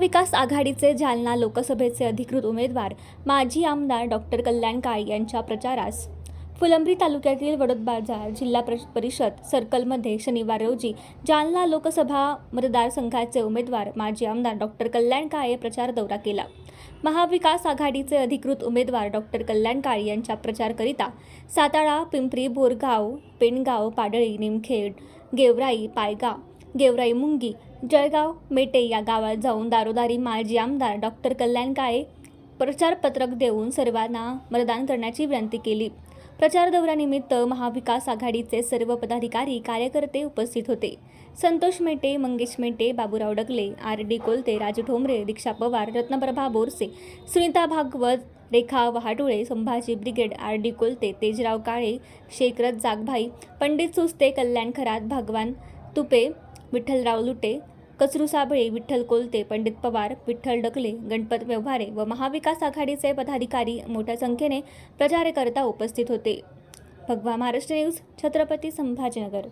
महाविकास आघाडीचे जालना लोकसभेचे अधिकृत उमेदवार माजी आमदार डॉक्टर कल्याण काळे यांच्या प्रचारास. फुलंब्री तालुक्यातील वडोद बाजार जिल्हा प्र- परिषद सर्कलमध्ये शनिवार रोजी जालना लोकसभा मतदारसंघाचे उमेदवार माजी आमदार डॉक्टर कल्याण काळे प्रचार दौरा केला. महाविकास आघाडीचे अधिकृत उमेदवार डॉक्टर कल्याण काळे यांच्या प्रचारकरिता सातारा पिंपरी बोरगाव पेणगाव पाडळी निमखेड गेवराई पायगाव गेवराई मुंगी जळगाव मेटे या गावात जाऊन दारोदारी माजी आमदार डॉक्टर कल्याण काळे प्रचारपत्रक देऊन सर्वांना मतदान करण्याची विनंती केली. प्रचार दौऱ्यानिमित्त महाविकास आघाडीचे सर्व पदाधिकारी कार्यकर्ते उपस्थित होते. Santosh Mete Mangesh Mete Baburao Dagale R D Kolte Raju Thombare Diksha Pawar Ratnaprabha Borse Sunita Bhagwat Rekha Vahatule Sambhaji brigade R D Kolte Tejrao Kale शेखरत जागभाई Pandit Suste Kalyan Kharat Bhagwan Tupe Vitthalrao लुटे कचरू साबळे विठ्ठल कोलते पंडित पवार विठ्ठल डकले गणपत व्यवहारे व महाविकास आघाडीचे पदाधिकारी मोठ्या संख्येने प्रचारकर्ता उपस्थित होते. भगवा महाराष्ट्र न्यूज छत्रपती संभाजीनगर.